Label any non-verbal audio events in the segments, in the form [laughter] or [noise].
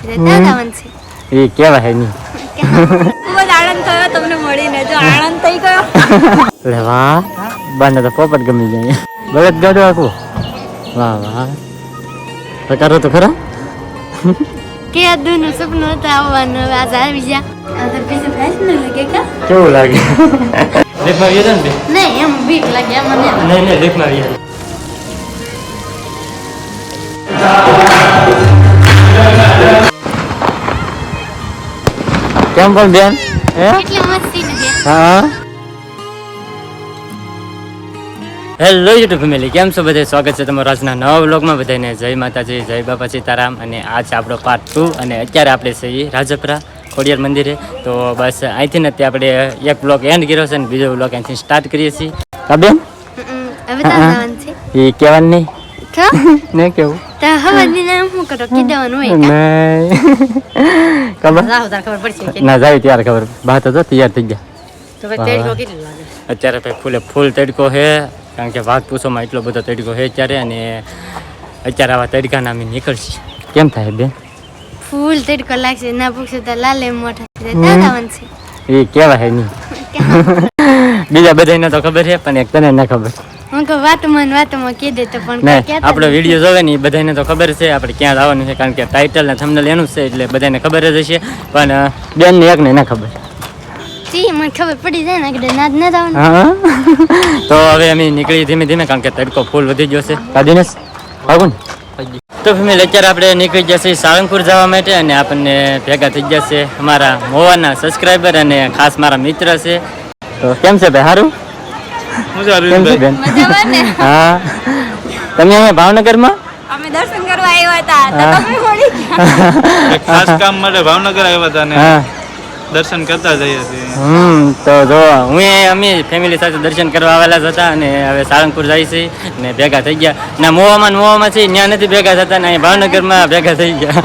એ કેવા હે નહીં ખૂબ જ આનંદ થયો તમને મળીને. જો આનંદ થઈ ગયો. લે વાહ. બાને તો પોપટ ગમી જાય બળદ ગાડું આખું. વાહ વાહ. તો તો ખરા. કે આ દૂનું સપનું હતું આવવાનું. હવે આજ આવી ન કા? કેવું લાગે? લીફમાં વ્યો ને નહીં એમ બીક લાગે મને. નહીં નહીં લીફમાં વ્યો કેમ પણ બેન? હે? કેટલી મસ્તી નથી હા? હેલો યુટ્યુબ ફેમિલી કેમ છો બધા સ્વાગત છે તમારું આજના નવા વ્લોગમાં. બધાને જય માતાજી જય બાપા સીતારામ અને આ છે આપણો પાર્ટ ટુ અને અત્યારે આપણે છીએ રાજપરા ખોડિયાર મંદિરે. તો બસ અહીંથી નથી આપણે એક બ્લોક એન્ડ કર્યો છે અને બીજો બ્લોક અહીંથી સ્ટાર્ટ કરીએ છીએ. બેન? હવે દાદાવન છે. એ કહેવાનું? નહીં તો ને કેવું તો હવે દિને હું કરો કીધવાનું હોય કા નહીં ખબર તાર ખબર પડશે કે ના જાય ત્યારે ખબર બાત તો તૈયાર થઈ ગયા તો ભાઈ તેડકો કેટલો લાગે અત્યારે ભાઈ ફૂલે ફૂલ તડકો છે કારણ કે વાત પૂછોમાં એટલો બધો તડકો છે અત્યારે અને અત્યારે આવા તડકાના નામે નીકળશે કેમ થાય બેન ફૂલ તડકો લાગશે ના પૂછો તો લાલે મોઢા દાદા દાદાવન એ કેવા હે નહીં બીજા બધાને તો ખબર છે પણ એક તને ના ખબર આપણો વીડિયો જોવે ને બધાને તો ખબર છે આપણે ક્યાં જવાનું છે કારણ કે ટાઇટલ ને થંબનેલ એનું છે એટલે બધાને ખબર જ હશે. પણ બેન ને એકને ના ખબર. [laughs] તો હવે અમે નીકળી ધીમે ધીમે કારણ કે તડકો ફૂલ વધી ગયો છે. કાદીનેશ આવું તો ફેમિલી અત્યારે આપણે નીકળી જશે સાળંગપુર જવા માટે અને આપણને ભેગા થઈ જશે અમારા મોવાના સબસ્ક્રાઈબર અને ખાસ મારા મિત્ર છે. તો કેમ છે ભાઈ સારું કેમ છે બેન મજામાં ને? હા. તમે અહીંયા ભાવનગરમાં? અમે દર્શન કરવા આવ્યા હતા તો તમે મળી ગયા. એક ખાસ કામ માટે ભાવનગર આવ્યા હતા ને દર્શન કરતા જઈએ છીએ. હમ તો જો હું એ અમે ફેમિલી સાથે દર્શન કરવા આવેલા જ હતા અને હવે સાળંગપુર જાય છે ને ભેગા થઈ ગયા. ના મોવામાં મોવામાં છે ત્યાં નથી ભેગા થતા ને અહીં ભાવનગરમાં ભેગા થઈ ગયા.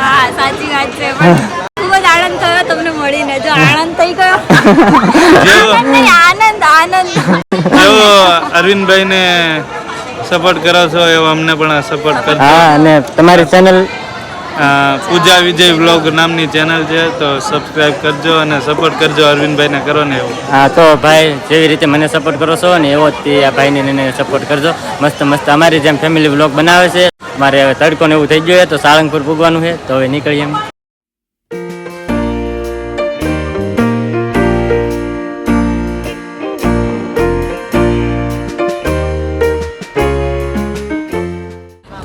હા સાચી વાત છે પણ ખૂબ જ આનંદ થયો તમને મળીને જો આનંદ. થઈ ગયો? [laughs] આનંદ આનંદ આનંદ. અરવિંદભાઈ ને સપોર્ટ કરો છો એવો અમને પણ સપોર્ટ કરજો. હા અને તમારી ચેનલ પૂજા વિજય વ્લોગ નામની ચેનલ છે તો સબસ્ક્રાઇબ કરજો અને સપોર્ટ કરજો અરવિંદભાઈ ને કરો ને એવું. હા તો ભાઈ જેવી રીતે મને સપોર્ટ કરો છો ને એવો જ તે આ ભાઈને ને એને સપોર્ટ કરજો. મસ્ત મસ્ત અમારી જેમ ફેમિલી વ્લોગ બનાવે છે. મારે હવે તડકો ને એવું થઈ ગયું છે તો સાળંગપુર પૂગવાનું છે તો હવે નીકળીએ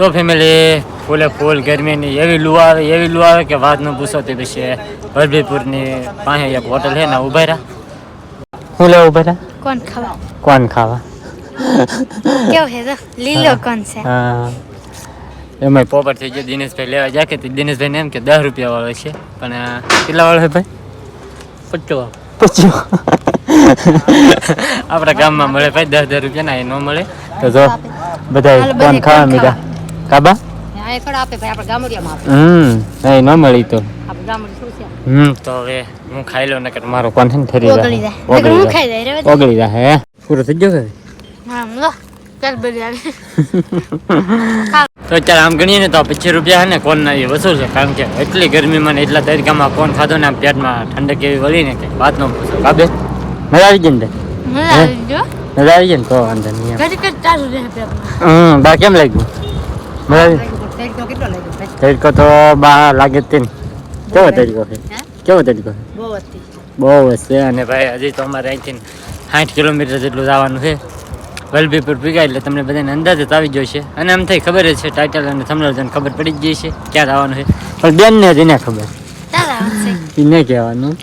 તો ફેમિલી ફૂલે ફૂલ ગરમીની એવી લૂ આવે એવી લૂ આવે કે વાત ન પૂછો તે પછી ભરભીપુરની પાસે એક હોટલ છે ને ઊભા રહ્યા. હું લેવા ઊભા રહ્યા? કોણ ખાવા? કોણ ખાવા? કેવો છે તો? લીલો કોણ છે? હા. એમાં થઈ ગયો દિનેશભાઈ લેવા જાય કે તે દિનેશભાઈને એમ કે દસ રૂપિયા વાળો છે. પણ આ કેટલા વાળો છે ભાઈ? પચ્ચો પચ્ચો આપણા ગામમાં મળે ભાઈ દસ દસ રૂપિયા ના એ ન મળે. તો જો બધા કોણ ખાવા કોણ કાબા? આ એકડ આપે ભાઈ આપણે ગામડિયામાં આપે. હમ નહીં ન મળી તો. આપણે ગામડી શું છે? હમ તો હવે હું ખાઈ લઉં નકર મારો ઠરી ઓગળી જાય. જાય હું ખાઈ જાય રે ઓગળી જાય હે? પૂરો થઈ ગયો કે? હા ચાલ [laughs] તો અત્યારે આમ ગણીએ ને તો પચીસ રૂપિયા ને કોણ ના વસૂલ છે કારણ કે એટલી ગરમીમાં ને એટલા તરીકામાં કોણ ખાધો ને આમ પેટમાં ઠંડક એવી વળી ને કે વાત ન પૂછો. કાબે? મજા આવી ગઈ ને મજા આવી ગઈ ને? તો વાંધો નહીં હમ બા કેમ લાગ્યું? તેડકો તો બહાર લાગે જ તે ને કેવો તડકો છે કેવો તડકો બહુ હતી બહુ જ છે અને ભાઈ હજી તો અમારે અહીંથી સાઠ કિલોમીટર જેટલું જવાનું છે. વલભીપુર પીગા એટલે તમને બધાને અંદાજ જ આવી જશે અને એમ થઈ ખબર જ છે ટાઇટલ અને થમનેલ જોઈને ખબર પડી જ ગઈ છે. ક્યાં આવવાનું છે? પણ બેન ને જ એને ખબર. એને કહેવાનું.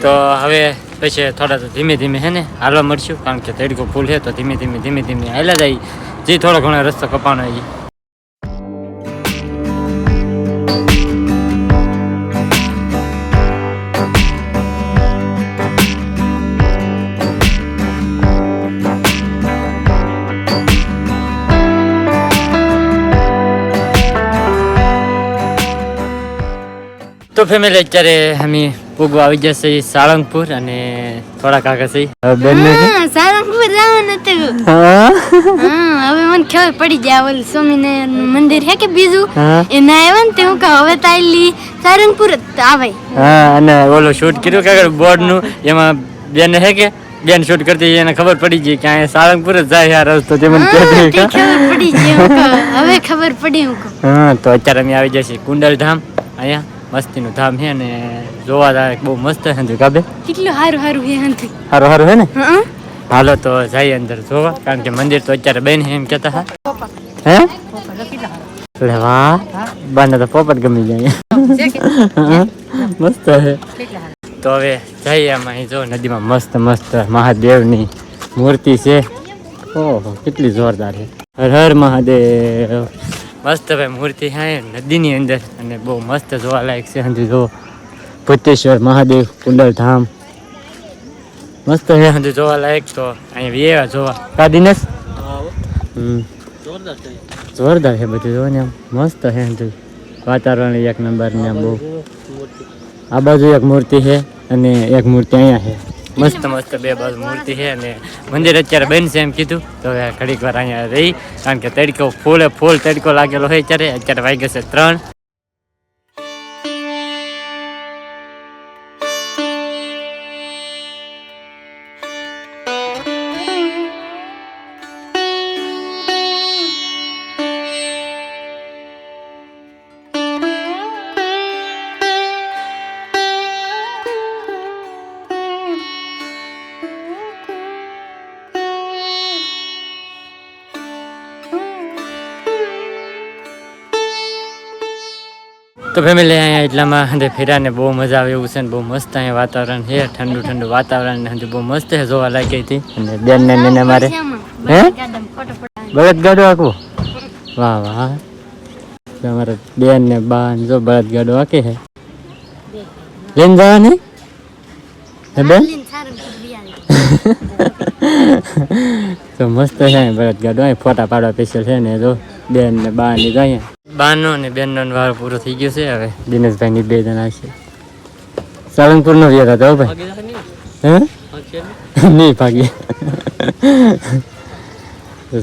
તો [laughs] હવે પછી થોડા તો ધીમે ધીમે હે ને હાલવા મળશું, કારણ કે તડકો ફૂલ છે, તો ધીમે ધીમે ધીમે ધીમે હાલ્યા જાય. જે થોડો ઘણો રસ્તો કપાનો એ તો ફેમિલી અત્યારે અમે પૂગવા આવી જશે સાળંગપુર અને થોડાક આગળ છે સારંગપુર જવાનું હતું. હવે મને ખબર પડી જાય ઓલું સ્વામિનારાયણ મંદિર હે કે બીજું? એ ના આવ્યા ને તે હું કહું હવે તાલી સાળંગપુર આવે. હા અને ઓલો શૂટ કર્યું કે બોર્ડનું? એમાં બેન હે કે? બેન શૂટ કરતી એને ખબર પડી ગઈ કે અહીંયા સાળંગપુર જ જાય આ રસ્તો તે મને ખબર પડી ગઈ હવે ખબર પડી હું કહું. હા તો અત્યારે અમે આવી જશે કુંડલ ધામ અહીંયા. મસ્તીનું ધામ છે ને જોવા લાયક બહુ મસ્ત છે ને કાબે કેટલું સારું સારું હે અંતે સારું સારું છે ને? હાલો તો જઈએ અંદર જોવા કારણ કે મંદિર તો અત્યારે બેન એમ કહેતા હા હે? એટલે વાહ બાને તો પોપટ ગમી જાય મસ્ત છે. તો હવે જઈએ આમાં જો નદીમાં મસ્ત મસ્ત મહાદેવની મૂર્તિ છે. ઓહો કેટલી જોરદાર છે. હર હર મહાદેવ. મસ્ત ભાઈ મૂર્તિ છે નદીની અંદર. અને બહુ મસ્ત જોવાલાયક છે. હંધુ જો ભૂતેશ્વર મહાદેવ કુંડલ ધામ મસ્ત છે હંધુ જોવાલાયક તો અહીં વ્યવા જોવા. કા દિનેશ? જોરદાર છે બધું જોવો ને આમ. મસ્ત છે હંધુ વાતાવરણ એક નંબર ને બહુ. આ બાજુ એક મૂર્તિ છે અને એક મૂર્તિ અહીંયા છે મસ્ત મસ્ત બે બાજુ મૂર્તિ છે અને મંદિર અત્યારે બનશે એમ કીધું. તો હવે ઘડીક વાર અહીંયા રહી. કારણ કે તડકો ફૂલે ફૂલ તડકો લાગેલો હોય અત્યારે અત્યારે વાગ્યો છે ત્રણ. તો ફેમિલી અહીંયા એટલામાં હંધે ફેરાને બહુ મજા આવે એવું છે ને બહુ મસ્ત અહીંયા વાતાવરણ છે ઠંડુ ઠંડુ વાતાવરણ ને હંધે બહુ મસ્ત છે જોવા લાગી હતી. અને બેન ને એને મારે હે? બળદ ગાડો આખું. વાહ વાહ. તમારે બેન ને બા ને જો બળદ ગાડો આકે છે. લઈને જવાની હે બેન? [laughs] તો મસ્ત છે બળદ ગાડો અહીં ફોટા પાડવા સ્પેશિયલ છે ને જો. બેન ને બા ની અહીંયા બાનો ને બેનનો ને વારો પૂરો થઈ ગયો છે હવે. દિનેશભાઈ ની બે જણા છે. સાળંગપુર નો વ્યર હતો ભાઈ. હે? નહીં ભાગી.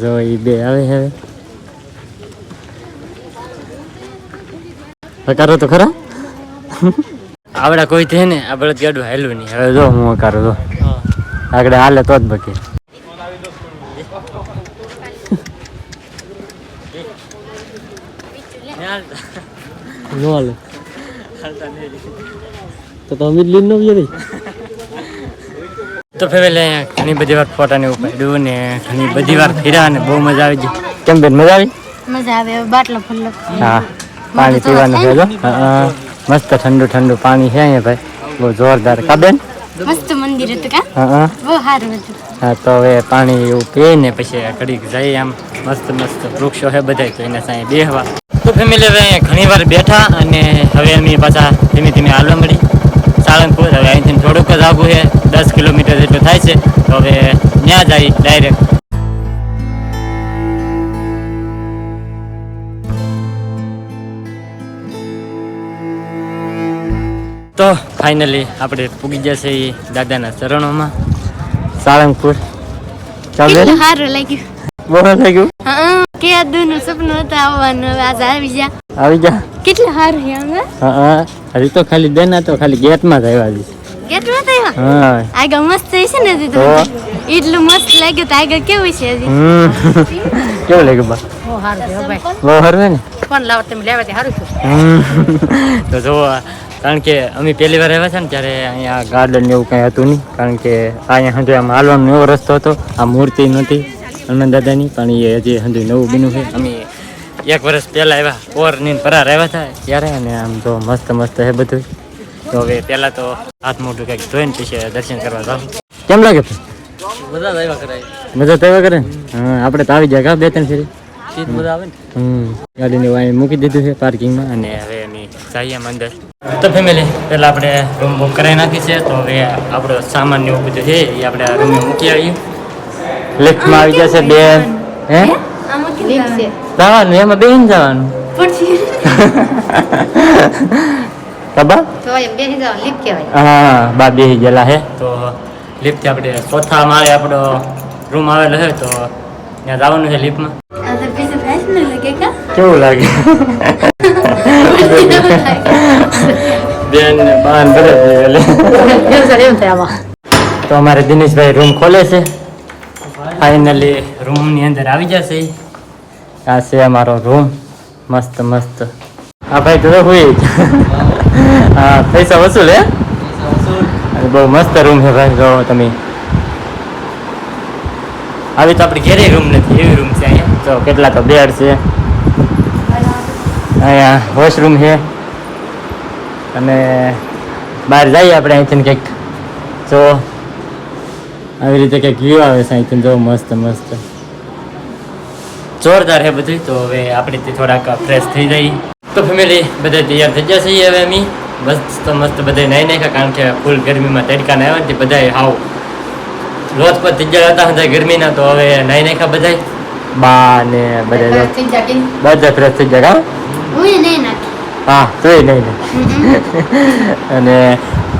જો એ બે આવે હવે. હકારો તો ખરા? આવડા કોઈ થે ને આ બળદ ગાડું હાલ્યું નહીં. હવે જો હું હકારો જો. આગળ હાલે તો જ બકે. [laughs] નો હાલે તો તમે જ લીન નો વ્યરી તો ફેમિલી ઘણી બધી વાર ફોટા ને ઉપાડ્યું ને ઘણી બધી વાર ફેર્યા ને બહુ મજા આવી ગઈ. કેમ બેન મજા આવી? મજા આવે બાટલો ફરલો હા પાણી પીવાનું છે જો. મસ્ત ઠંડુ ઠંડુ પાણી છે અહીંયા ભાઈ. બહુ જોરદાર. કા બેન? મસ્ત મંદિર હતું કા? હા હા. બહુ સારું હતું. હા તો હવે પાણી એવું પીએ ને પછી ઘડીક જઈએ આમ. મસ્ત મસ્ત વૃક્ષો છે બધા તો એના સાંઈ બેહવા. તો ફેમિલી હવે ઘણી વાર બેઠા અને હવે અમે પાછા ધીમે ધીમે હાલવા મળી. સાળંગપુર હવે અહીંથી થોડુંક જ આગું છે દસ કિલોમીટર જેટલું થાય છે તો હવે ત્યાં જાય ડાયરેક્ટ તો ફાઇનલી આપણે પૂગી જશે એ દાદાના ચરણોમાં સાળંગપુર. સારું લાગ્યું. બહુ થઈ ગયું હા કે આ સપનું હતું આવવાનું હવે આજે આવી જા આવી જા કેટલા હાર છે અમે હા હા હજી તો ખાલી દેના તો ખાલી ગેટમાં જ આવ્યા છે કેટલું થયું હા આગળ મસ્ત છે ને તો તો? એટલું મસ્ત લાગ્યું તો આગળ કેવું છે કેવું લાગ્યું બા બહુ સારું હો ને પણ લાવો તમે લેવા સારું છે તો જો કારણ કે અમે પહેલી વાર આવ્યા છે ને ત્યારે અહીંયા ગાર્ડન એવું કંઈ હતું નહીં. કારણ કે અહીંયા હજુ આમ હાલવાનો એવો રસ્તો હતો. આ મૂર્તિ નહોતી. હનુમાન દાદાની પણ એ હજી હજી નવું બન્યું છે. અમે એક વર્ષ પહેલાં આવ્યા ઓરની પરાર આવ્યા હતા ત્યારે અને આમ તો મસ્ત મસ્ત છે બધું. તો હવે પહેલાં તો હાથ મોઢું કંઈક ધોઈને પછી દર્શન કરવા જાવ કેમ લાગે મજા આવ્યા કરાય મજા તો આવ્યા કરે હા આપણે તો આવી જાય બે ત્રણ ફેરી? ચીજ બધા આવે ને. હમ ગાડીને વાંહે મૂકી દીધું છે પાર્કિંગમાં અને હવે અમે જઈએ અંદર તો ફેમિલી પહેલાં આપણે રૂમ બુક કરાવી નાખી છે તો હવે આપણો સામાન એવું બધું છે એ આપણે રૂમ રૂમે મૂકી આવીએ. લિફ્ટમાં આવી જશે બે હે? જવાનું? એમાં બેન જવાનું. [laughs] હા બા બેસી ગયેલા હે. તો લિફ્ટથી આપણે ચોથા માળે આપણો રૂમ આવેલો છે તો ત્યાં જવાનું છે લિફ્ટમાં આ તો પીછે ફેશ ન લગે કા? કેવું લાગે? બેન બાન [laughs] આમાં. તો અમારે દિનેશભાઈ રૂમ ખોલે છે. ફાઇનલી રૂમની અંદર આવી જશે. આ છે અમારો રૂમ મસ્ત મસ્ત. હા, ભાઈ, તો હોય હા, પૈસા વસૂલ, હે? બહુ મસ્ત રૂમ છે, ભાઈ, જો તમે. આવી તો આપણે ઘેરે રૂમ નથી, એવી રૂમ છે અહીંયા. જો કેટલા તો બેડ છે. અહીંયા વોશરૂમ છે. અને બહાર જઈએ આપણે અહીંથી કંઈક. જો આવી રીતે કંઈક વ્યૂ આવે અહીંથી જો મસ્ત મસ્ત. જોરદાર હે બધું. તો હવે આપણે થોડાક ફ્રેશ થઈ જઈ તો ફેમિલી બધા તૈયાર થઈ જશે હવે અમે. મસ્ત મસ્ત બધા નાઈ નાખ્યા કારણ કે ફૂલ ગરમીમાં આવ્યા ને બધા હાવ રોજ પર થઈ ગયા હતા બધા ગરમીના તો હવે નાઈ નાખ્યા બધા બા ને બધા જાય બધા ફ્રેશ થઈ ગયા હા? તો નહીં નહીં અને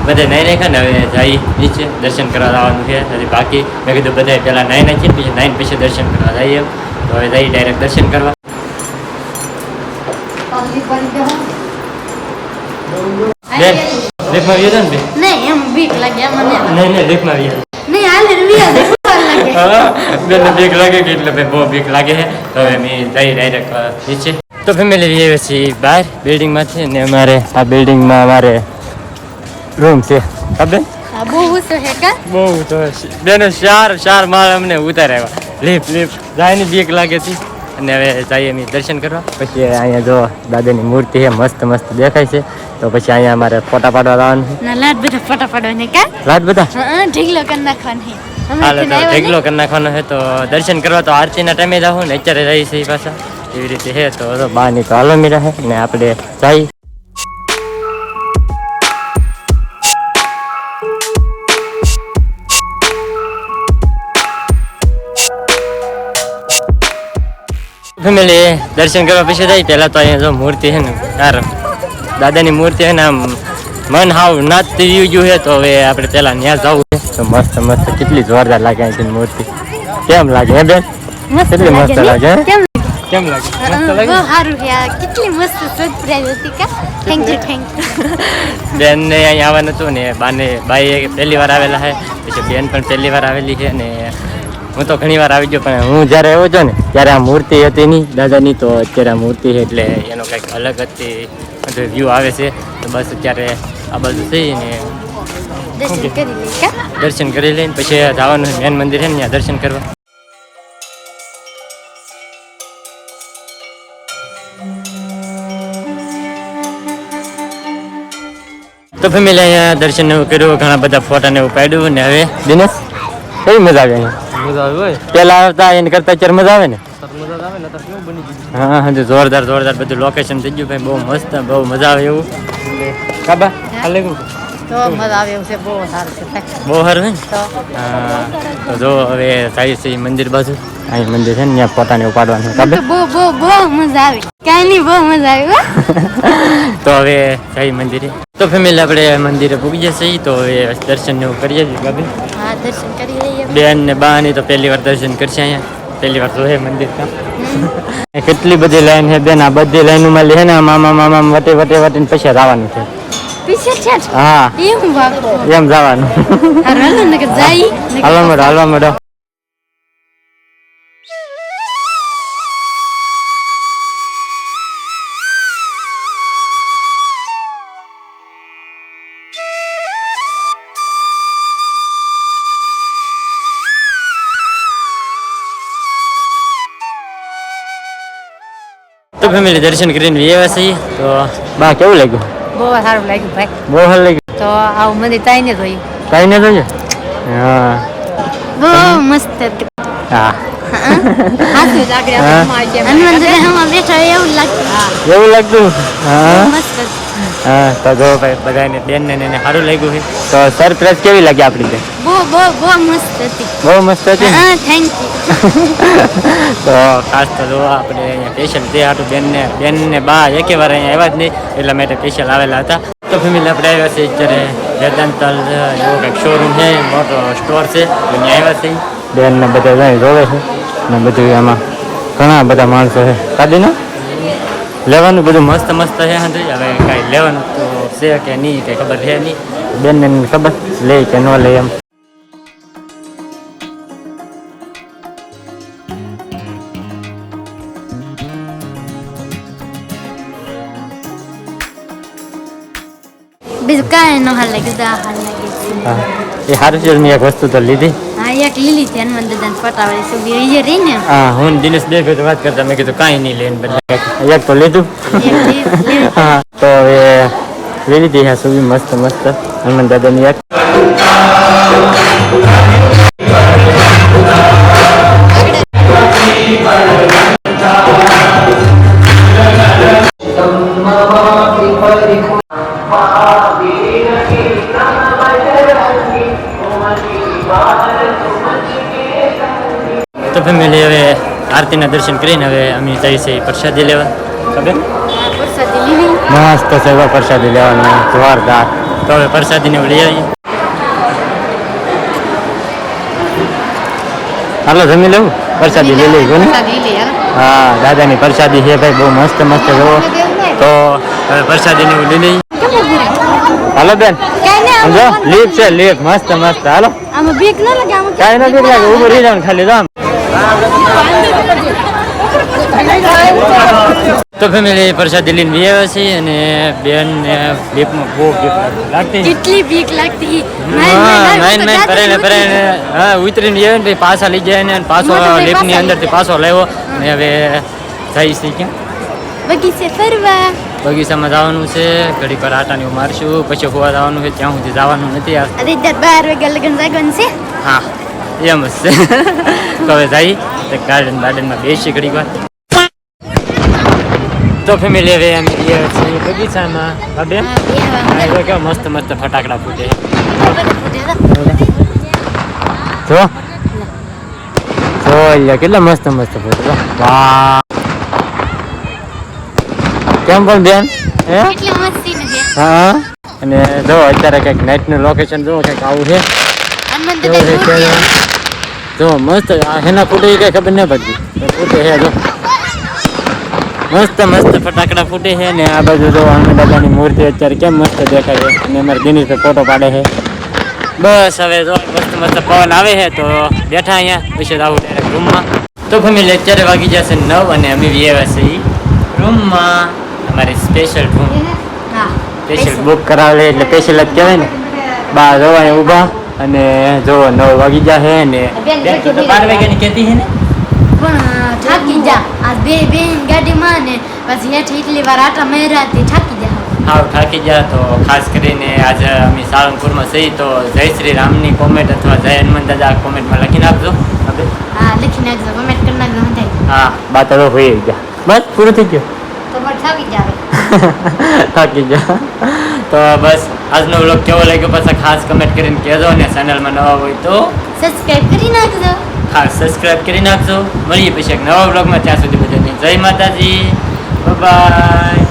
બધા નાઈ નાખ્યા ને હવે જઈ નીચે દર્શન કરવા જવાનું છે. હજી બાકી મેં કીધું બધા પહેલાં નાઈ નાખીએ પછી નાઈને પછી દર્શન કરવા જઈએ. તો હવે જઈ ડાયરેક્ટ દર્શન કરવા. બેન લીફમાં વ્યો ને નહીં એમ બીક લાગે મને. નહીં નહીં લીફમાં વ્યો નહીં હાલે રૂપિયા બેન બીક લાગે કે એટલે ભાઈ બહુ બીક લાગે છે. તો હવે અમે જઈ ડાયરેક્ટ નીચે. તો ફેમિલી આવીએ છીએ બહાર બિલ્ડિંગમાંથી ને અમારે આ બિલ્ડિંગમાં અમારે રૂમ છે. બેન? બહુ ઊંચો હે કા? બહુ તો બેનો ચાર ચાર માળ અમને ઉતાર્યા લીફ લીફ જાય બીક લાગે હતી. અને હવે જઈએ અમે દર્શન કરવા. પછી અહીંયા જો દાદાની મૂર્તિ છે મસ્ત મસ્ત દેખાય છે. તો પછી અહીંયા અમારે ફોટા પાડવા લાવવાનું ના લાડ બધા ફોટા પાડવાને કા? રાત બધા? હા ઢીકલો કરી નાખવાની હે હાલો તો ઢેકલો કરી નાખવાનો છે. તો દર્શન કરવા તો આરતીના ટાઈમે જાવ ને અત્યારે જઈએ છીએ પાછા. એવી રીતે છે તો બહારની તો હાલો મીરા છે. ને આપણે જઈએ. ફેમિલી દર્શન કરવા પછી જાય પહેલા તો અહીંયા જો મૂર્તિ છે ને યાર દાદાની મૂર્તિ છે ને આમ મન હાવ નાચતી રહ્યું ગયું છે તો હવે આપણે પેલા ત્યાં જવું છે. તો મસ્ત મસ્ત કેટલી જોરદાર લાગે અહીંથી મૂર્તિ. કેમ લાગે હે બેન? કેટલી મસ્ત લાગે? કેમ લાગે? મસ્ત લાગે? સારું કેટલી મસ્ત સરપ્રાઈઝ હતી કા? થેન્ક યુ થેન્ક યુ બેન ને અહીંયા આવવાનું હતું ને બાને બાઈ પહેલી વાર આવેલા છે પછી બેન પણ પહેલી વાર આવેલી છે ને હું તો ઘણી વાર આવી ગયો પણ હું જ્યારે આવ્યો છું ને ત્યારે આ મૂર્તિ હતી નહીં. દાદાની તો અત્યારે આ મૂર્તિ છે એટલે એનો કંઈક અલગ હતી બધો વ્યૂ આવે છે. તો બસ અત્યારે આ બાજુ થઈ ને દર્શન કરી લઈ કા? દર્શન કરી લઈને પછી જવાનું મેન મંદિર છે ને ત્યાં દર્શન કરવા. તો ફેમિલી અહીંયા દર્શન એવું કર્યું ઘણા બધા ફોટા ને એવું પાડ્યું ને હવે દિનેશ? કેવી મજા આવે અહીંયા મજા આવી હોય પેલા આવતા એને કરતા અત્યારે મજા આવે ને સર મજા આવે ને તો કેવું બની ગયું હા હા જો જોરદાર જોરદાર બધું લોકેશન થઈ ગયું ભાઈ બહુ મસ્ત બહુ મજા આવે એવું કાબા હાલે તો મજા આવે એવું છે બહુ સારું છે ભાઈ. બહુ સારું છે ને તો હા તો જો હવે જાય છે ઈ મંદિર બાજુ અહીં મંદિર છે ને ત્યાં ફોટા ને ઉપાડવાનું મને કાબે તો બહુ બહુ બહુ મજા આવી કાંઈ નહીં બહુ મજા આવી હો. તો હવે જઈ મંદિરે તો ફેમિલી આપણે મંદિરે પૂગી જશે ઈ તો હવે દર્શન ને એવું કરીએ છીએ કાબે હા દર્શન કરી લઈએ બેન ને બા ની તો પહેલી વાર દર્શન કરશે અહીંયા. પહેલી વાર જોયે મંદિર કામ કેટલી બધી લાઈન છે બેન આ બધી લાઈનોમાં લે ને મામા મામા વટે વટે વટીને પછી આવવાનું છે. હા. એમ જવાનું. હાલવા મળો હાલવા મળો ફેમિલી દર્શન કરીને વ્યવા છીએ તો બા કેવું લાગ્યું? બહુ સારું લાગ્યું ભાઈ. બહુ સારું લાગ્યું? તો આવું મંદિર તાઈને જોયું તાઈને જોયું હા. બહુ મસ્ત હતું. હા. એવું લાગતું હા. મસ્ત. હા તો જો ભાઈ બધાને બેનને ને એને સારું લાગ્યું છે. તો સરપ્રાઈઝ કેવી લાગી આપણી બહુ બહુ બહુ મસ્ત હતી. બહુ મસ્ત હતી હા થેન્ક યુ [laughs] તો ખાસ તો જો આપણે અહીંયા સ્પેશિયલ તે હાટું બેનને બેનને બા એકેવાર અહીંયા આવ્યા જ નહીં એટલા માટે સ્પેશિયલ આવેલા હતા. તો ફેમિલી આપણે આવ્યા છે અત્યારે વેદાંતલ એવો કંઈક શોરૂમ છે મોટો સ્ટોર છે અહીંયા આવ્યા છે બેન ને બધા જાય જોવે છે. ને બધું એમાં ઘણા બધા માણસો છે. કાઢીને લેવાનું બધું મસ્ત મસ્ત છે હવે કાંઈ લેવાનું તો છે કે નહીં કંઈ ખબર છે નહીં. બેનને ખબર લે કે ન લે એમ. બીજું કાંઈ ન હાલ લાગે દા હાલ લાગે એ સારું છે મેં એક વસ્તુ તો લીધી. હા એક લીલી છે હનુમાન દાદાને પટાવાળી સુબી એ રહી ને. હા હું દિનેશ બે તો વાત કરતા મેં કીધું કાંઈ નહીં લઈને બદલે એક તો લીધું. લીલી. હા તો હવે લઈ લીધી હા સુવી મસ્ત મસ્ત હનુમાન દાદાની એક ફેમિલી હવે આરતીના દર્શન કરીને હવે અમે જઈએ છીએ પ્રસાદી લેવા. ખબર? મસ્ત છે એવા પ્રસાદી લેવાનું જોરદાર. તો હવે પ્રસાદીને લઈ આવીએ. હાલો જમી લેવું? પ્રસાદી લઈ લઈ કોને. હા દાદાની પ્રસાદી છે ભાઈ બહુ મસ્ત મસ્ત જવો તો હવે પ્રસાદીને લઈ લઈ હાલો બેન. સમજો? લીપ છે લીપ. મસ્ત મસ્ત. હાલો. કાંઈ નથી લાગે ઉભું રહી જાવ ખાલી જામ તો ફેમિલી પ્રસાદી લઈને બી આવ્યા છીએ અને બેન ને લીપમાં બહુ બીક લાગતી કેટલી બીક લાગતી. નાઈન નાઈન કરીને કરીને હા ઉતરીને આવે ને પાછા લઈ જાય ને પાછો પાછા અંદરથી પાછો લાવ્યો ને હવે જઈશ ક્યાં બગીચે ફરવા. બગીચામાં જવાનું છે ઘડી પર આટાની મારશું પછી હોવા જવાનું છે ત્યાં સુધી જવાનું નથી અરે દર બાર વાગ્યા લગન જાગવાનું છે? હા. એમ જ છે. તો હવે જઈ તો ગાર્ડન ગાર્ડનમાં બેસી ઘડી વાર. તો ફેમિલી હવે અમે છીએ બગીચામાં. હા બેન? હા, બેહવા. હા, જો કેવા મસ્ત મસ્ત ફટાકડા ફૂટે. જો. જો કેટલા મસ્ત મસ્ત ફૂટે વાહ. કેમ પણ બેન? હે? હા અને જો અત્યારે કંઈક નાઇટનું લોકેશન જો કંઈક આવું છે. કેવું જો મસ્ત આ હેના ફૂટે એ કઈ ખબર નહીં પડતી તો ફૂટે છે જો. મસ્ત મસ્ત ફટાકડા ફૂટે છે ને આ બાજુ જો હનુમાન દાદાની મૂર્તિ અત્યારે કેમ મસ્ત દેખાય છે અને અમારે દિનેશ ફોટો પાડે છે. બસ હવે જો મસ્ત મસ્ત પવન આવે છે તો બેઠા અહીંયા પછી આવું ડાયરેક્ટ રૂમમાં તો ફેમિલી અત્યારે વાગી જશે નવ અને અમે આવ્યા છીએ રૂમમાં અમારી સ્પેશિયલ રૂમ હા. સ્પેશિયલ બુક કરાવે એટલે સ્પેશિયલ જ કહેવાય ને. બા જોવા અહીંયા ઊભા. અને જો નવ વાગી જશે ને બેન, તું બાર વાગ્યાની કહેતી છે ને? પણ થાકી જા. આ બે બેન ગાડીમાં ને પછી હેઠ એટલી વાર આટા માર્યા થી થાકી જા. હાવ થાકી ગયા તો ખાસ કરીને આજે અમે સાળંગપુરમાં છીએ તો જય શ્રી રામની કોમેન્ટ અથવા જય હનુમાન દાદા કોમેન્ટમાં લખી નાખજો. હા લખી નાખજો કોમેન્ટ કરી નાખજો હા બા તો હોઈ ગયા. બસ પૂરું થઈ ગયું. થાકી જા [laughs] તો બસ આજનો વ્લોગ કેવો લાગ્યો પાછા ખાસ કમેન્ટ કરીને કહેજો અને ચેનલમાં નવા હોય તો સબસ્ક્રાઇબ કરી નાખજો. ખાસ સબસ્ક્રાઇબ કરી નાખજો. મળીએ પછી એક નવા વ્લોગમાં ત્યાં સુધી બધાને જય માતાજી. બાય